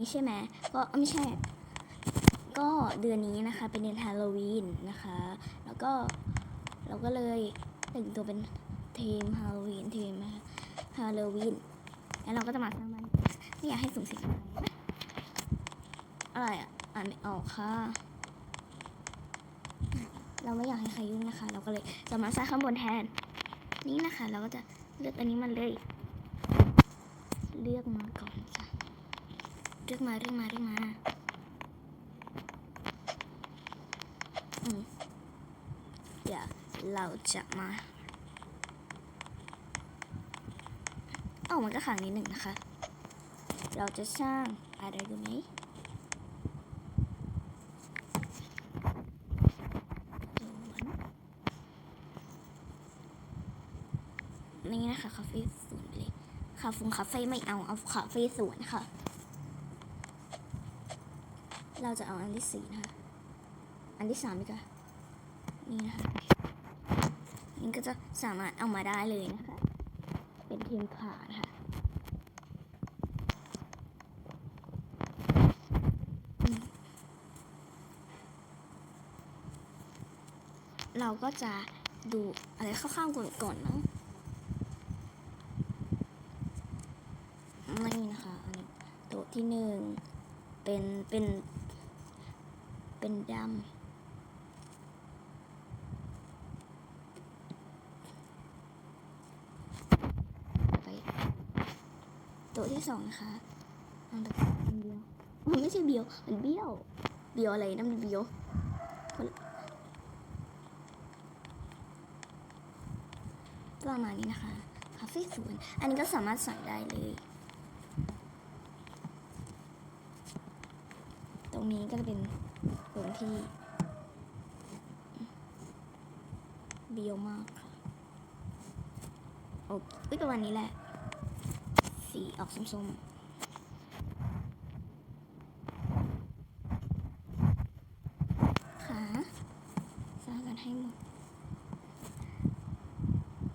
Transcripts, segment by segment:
นี่ใช่ไหมก็ไม่ใช่ ก็เดือนนี้นะคะ เป็นเดือนฮาโลวีนนะคะ แล้วก็เราก็เลยแต่งตัวเป็นทีมฮาโลวีนทีมฮาโลวีนแล้วเราก็จะมาสร้างบ้านไม่อยากให้สูงสียงอะไรอะอ่านไม่ออกค่ะ เราไม่อยากให้ใครยุ่งนะคะ เราก็เลยจะมาสร้างข้างบนแทน นี่นะคะ เราก็จะเลือกอันนี้มันเลย เลือกมาก่อนจ้ะ เลือกมาเลือกมาเลือกมาอืมเดี๋ยวเราจะมาเอ้ามันก็ขังนิดหนึ่งนะคะ เราจะสร้างอะไรดูไหมนี่นะคะคาเฟ่สวนเลยคาเฟงคาเฟ่ไม่เอา เอาคาเฟ่สวนค่ะ เราจะเอาอันที่สี่นะคะ อันที่สามดีกว่านี่นะคะนี่ก็จะสามารถเอามาได้เลยนะคะ เป็นทีมผ่านะคะเราก็จะดูอะไรคร่าวๆก่อนก่อนเนาะนี่นะคะ อันนี้โต๊ะที่หนึ่งเป็น เป็น เป็นดำไปต๊ะที่สองนะคะอันเป็นเบี้ยวมันไม่ใช่เบี้ยว มันเบี้ยว เบี้ยวอะไรนะมันเบี้ยวประมาณนี้นะคะคาเฟ่สวนอันนี้ก็สามารถใส่ได้เลย ตรงนี้ก็จะเป็น ตรงที่เบียวมากค่ะโอ้ยประมาณนี้แหละ สีออกส้มๆค่ะสร้ากันให้หมด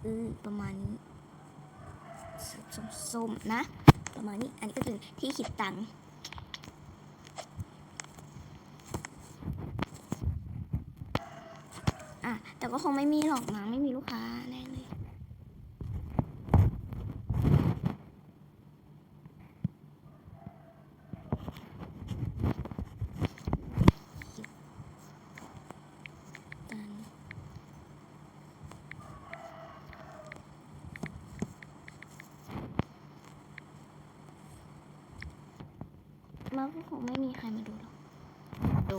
เออประมาณนี้ส้มๆนะ ประมาณนี้ อันนี้ก็เป็นที่คิดตังค์ อะ แต่ก็คงไม่มีหรอกมั้งไม่มีลูกค้าแน่เลยตันมันก็คงไม่มีใครมาดูหรอกดู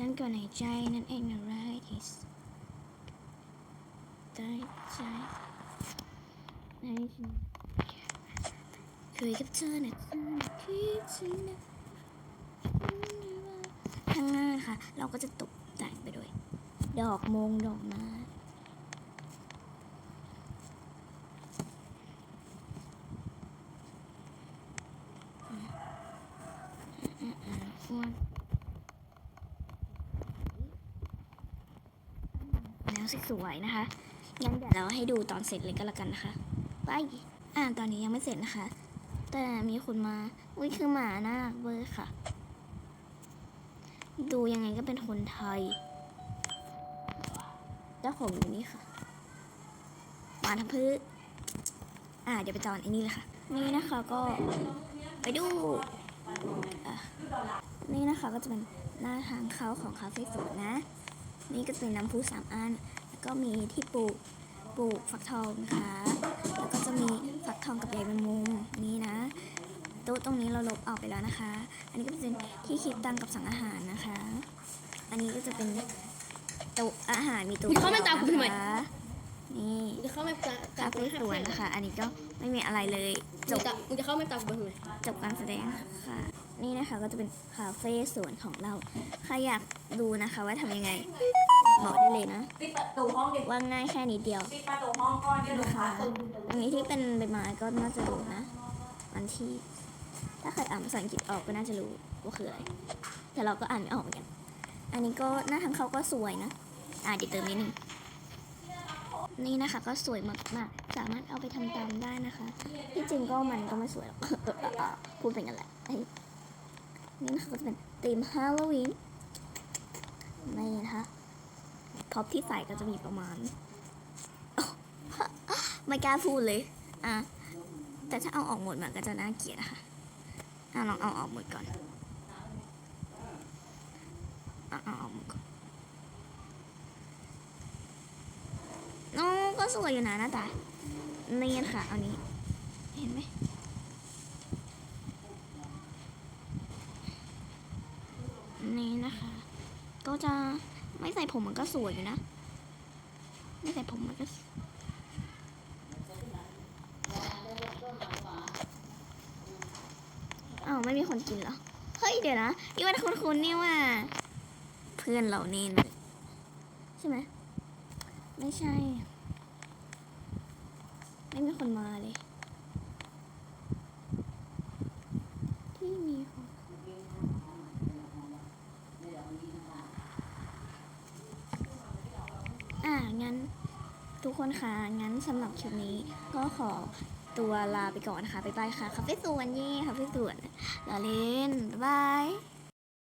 ไหมฉันก็ในใจนั่นเองนะไรที่ได้ใจในฉันคุยกับเธอนะเธอนะคิดถึงนะข้างหน้าค่ะ เราก็จะตกแต่งไปด้วย ดอกมงดอกไม้อืมอืมอืมอ้วน แล้ว สวยๆนะคะงั้นเดี๋ยวเราให้ดูตอนเสร็จเลยก็แล้วกันนะคะไปอ่าตอนนี้ยังไม่เสร็จนะคะ แต่มีคนมาอุ้ยคือหมาน่ารักเบอร์ค่ะ ดูยังไงก็เป็นคนไทยเจ้าของอยู่นี่ค่ะมาทำพื้นอ่าเดี๋ยวไปจอนไอ้นี่เลยค่ะ นี่นะคะก็ไปดูนี่นะคะก็จะเป็นหน้าทางเข้าของคาเฟ่สวนนะ นี่ก็จะเป็นน้ำพุสามอัน ก็มีที่ปลูกปลูกฟักทองนะคะแล้วก็จะมีฟักทองกับใยแมงมุมนี่นะโต๊ะตรงนี้เราลบออกไปแล้วนะคะ อันนี้ก็จะเป็นที่คิดตังกับสั่งอาหารนะคะ อันนี้ก็จะเป็นโต๊ะอาหารมีโต๊ะมีข้าวมันตามกูทำไมนะคะนี่มึงจะเข้าไม่ตาคาเฟ่สวนนะคะ อันนี้ก็ไม่มีอะไรเลยจมึบงจะมึงจะเข้าไม่ตามกูทำไมจบการแสดงค่ะ นี่นะคะก็จะเป็นคาเฟ่สวนของเราใครอยากดูนะคะว่าทำยังไง บอกได้เลยนะ ปิดประตูห้องเด็กว่าง่ายแค่นิดเดียวปิดประตูห้องก่อนเดี๋ยวลูกค้าตื่นอันนี้ที่เป็นใบไม้ก็น่าจะรู้นะอันที่ ถ้าใครอ่านภาษาอังกฤษออกก็น่าจะรู้ว่าคืออะไร แต่เราก็อ่านไม่ออกเหมือนกัน อันนี้ก็หน้าทางเขาก็สวยนะ อ่าเดี๋ยวเติมนิดนึงนี่นะคะก็สวยมากๆ สามารถเอาไปทำตามได้นะคะ ที่จริงก็มันก็ไม่สวยหรอกพูดเป็นกันแหละเอ้ยนี่นะคะก็จะเป็นธีมฮาโลวีนนี่นะคะ ท็อปที่ใส่ก็จะมีประมาณไม่กล้าพูดเลย อะ แต่ถ้าเอาออกหมดมันก็จะน่าเกลียดนะคะอะลองเอาออกหมดก่อนอะเอาออกหมดก่อนโอ้ก็สวยอยู่นะหน้าตาเนียนค่ะ เอานี้ เห็นไหมนี่นะคะ ก็จะ ไม่ใส่ผมมันก็สวยอยู่นะ ไม่ใส่ผมมันก็อ้าวไม่มีคนกินเหรอ เฮ้ยเดี๋ยวนะนี่ว่าคุณคุณนี่ว่า เพื่อนเราเน่นใช่ไหม ไม่ใช่ ไม่มีคนมาเลย ที่มีคน อ่างั้นทุกคนคะงั้นสำหรับคลิปนี้ก็ขอตัวลาไปก่อนนะคะ บ๊ายบายค่ะคาเฟ่สวนเย่คาเฟ่สวนลาเล่น บ๊ายบาย